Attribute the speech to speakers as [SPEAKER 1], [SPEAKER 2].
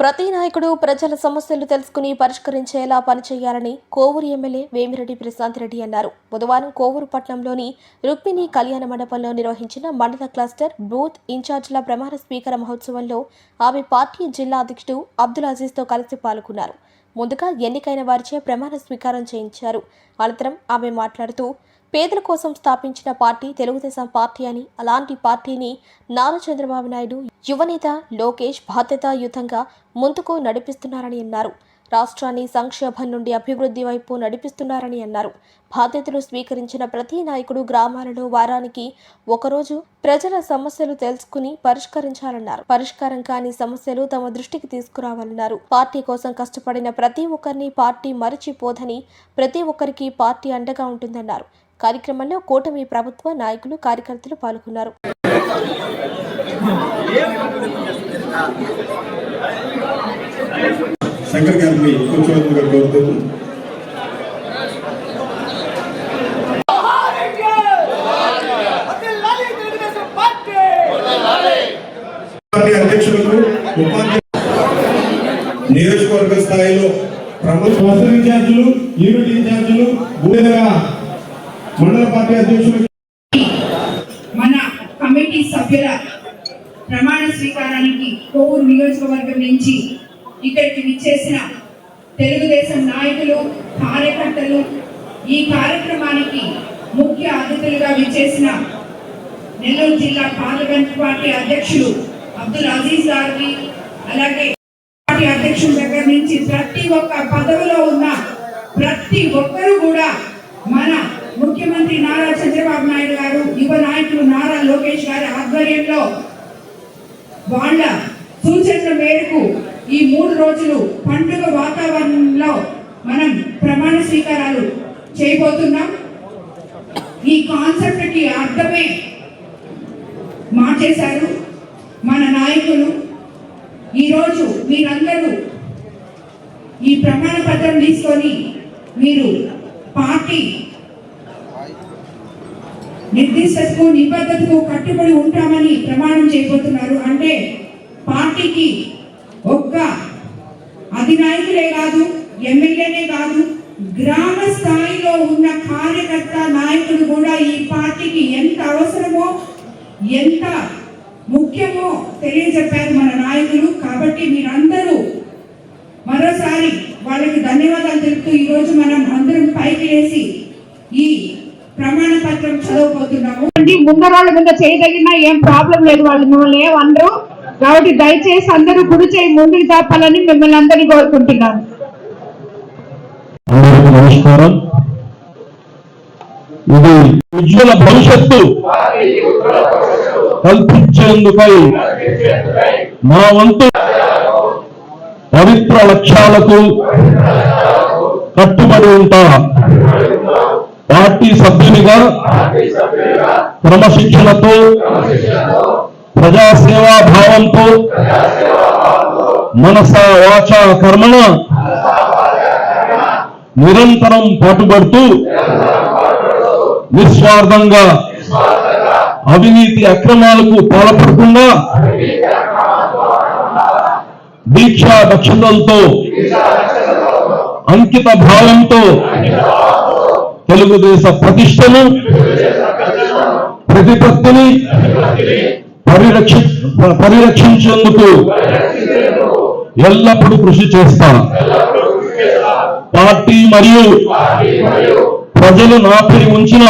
[SPEAKER 1] ప్రతి నాయకుడు ప్రజల సమస్యలు తెలుసుకుని పరిష్కరించేలా పనిచేయాలని కోవూరు ఎమ్మెల్యే వేమిరెడ్డి ప్రశాంత్ రెడ్డి అన్నారు. బుధవారం కోవూరు పట్టణంలోని రుక్మిణి కళ్యాణ మండపంలో నిర్వహించిన మండల క్లస్టర్ బూత్ ఇన్ఛార్జ్ల ప్రమాణ స్వీకార మహోత్సవంలో ఆమె పార్టీ జిల్లా అధ్యక్షుడు అబ్దుల్ అజీజ్తో కలిసి పాల్గొన్నారు. ముందుగా ఎన్నికైన వారిచే ప్రమాణ స్వీకారం చేయించారు. అనంతరం ఆమె మాట్లాడుతూ పేదల కోసం స్థాపించిన పార్టీ తెలుగుదేశం పార్టీ అని అలాంటి పార్టీని నారా చంద్రబాబు నాయుడు యువనేత లోకేష్ బాధ్యతాయుతంగా ముందుకు నడిపిస్తున్నారని అన్నారు. రాష్ట్రాన్ని సంక్షోభం నుండి అభివృద్ధి వైపు నడిపిస్తున్నారని అన్నారు. బాధ్యతలు స్వీకరించిన ప్రతి నాయకుడు గ్రామాలలో వారానికి ఒకరోజు ప్రజల సమస్యలు తెలుసుకుని పరిష్కరించాలన్నారు. పరిష్కారం కాని సమస్యలు తమ దృష్టికి తీసుకురావాలన్నారు. పార్టీ కోసం కష్టపడిన ప్రతి ఒక్కరిని పార్టీ మరిచిపోదని ప్రతి ఒక్కరికి పార్టీ అండగా ఉంటుందన్నారు. కార్యక్రమంలో కూటమి ప్రభుత్వ నాయకులు కార్యకర్తలు పాల్గొన్నారు.
[SPEAKER 2] శంకర్ గారిని కూర్చోవద్దుగా అధ్యక్షులకు ఉపాధ్యక్షులు నియోజకవర్గ స్థాయిలో ప్రముఖ క్లస్టర్ ఇన్ఛార్జీలు యూనిట్ ఇన్ఛార్జీలు మండల పార్టీ అధ్యక్షులు
[SPEAKER 3] మన కమిటీ సభ్యుల ప్రమాణ స్వీకారానికి కోవూరు నియోజకవర్గం నుంచి ఇక్కడికి విచ్చేసిన తెలుగుదేశం నాయకులు కార్యకర్తలు ఈ కార్యక్రమానికి ముఖ్య అతిథులుగా విచ్చేసిన నెల్లూరు జిల్లా పార్లమెంట్ పార్టీ అధ్యక్షుడు అబ్దుల్ అజీజ్ గారికి అలాగే పార్టీ అధ్యక్షుల దగ్గర నుంచి ప్రతి ఒక్క పదవిలో ఉన్న ప్రతి ఒక్కరూ కూడా మన ముఖ్యమంత్రి నారా చంద్రబాబు నాయుడు గారు యువ నాయకులు నారా లోకేష్ గారి ఆధ్వర్యంలో వాళ్ళ సూచనల మేరకు ఈ మూడు రోజులు పండుగ వాతావరణంలో మనం ప్రమాణ స్వీకారాలు చేయబోతున్నాం. ఈ కాన్సెప్ట్కి అర్థమే మార్చేశారు మన నాయకులు. ఈరోజు మీరందరూ ఈ ప్రమాణ పత్రం తీసుకొని మీరు పార్టీ నిర్దిష్టకు నిబద్ధతకు కట్టుబడి ఉంటామని ప్రమాణం చేయబోతున్నారు. పార్టీకి ఒక్క అధినాయకులే కాదు ఎమ్మెల్యేనే కాదు గ్రామ స్థాయిలో ఉన్న కార్యకర్త నాయకులు కూడా ఈ పార్టీకి ఎంత అవసరమో ఎంత ముఖ్యమో తెలియజెప్పారు మన నాయకులు. కాబట్టి మీరందరూ మరోసారి వాళ్ళకి ధన్యవాదాలు తెలుపుతూ ఈ రోజు మనం అందరం పైకి వేసి ఈ ప్రమాణ పత్రం చదవబోతున్నాము.
[SPEAKER 4] ముందరాళ్ళ మీద చేయగలిగినా ఏం ప్రాబ్లం లేదు వాళ్ళు మిమ్మల్ని ఏం కాబట్టి దయచేసి అందరూ కుడి చేయి ముందుకు దాపాలని మిమ్మల్ని అందరినీ కోరుకుంటున్నాను.
[SPEAKER 5] నమస్కారం. ఇది ఉజ్వల భవిష్యత్తు. కల్పించేందుకై మా వంతు పవిత్ర లక్ష్యాలకు కట్టుబడి ఉంటా. పార్టీ సభ్యునిగా క్రమశిక్షణతో ప్రజాసేవా భావంతో మనస వాచ కర్మణ నిరంతరం పాటుపడుతూ నిస్వార్థంగా అవినీతి అక్రమాలకు పాల్పడకుండా దీక్షా దక్షతలతో అంకిత భావంతో తెలుగుదేశ ప్రతిష్టను ప్రతిపత్తిని పరిరక్షి పరిరక్షించేందుకు ఎల్లప్పుడూ కృషి చేస్తా. పార్టీ మరియు ప్రజలు నాపై ఉంచిన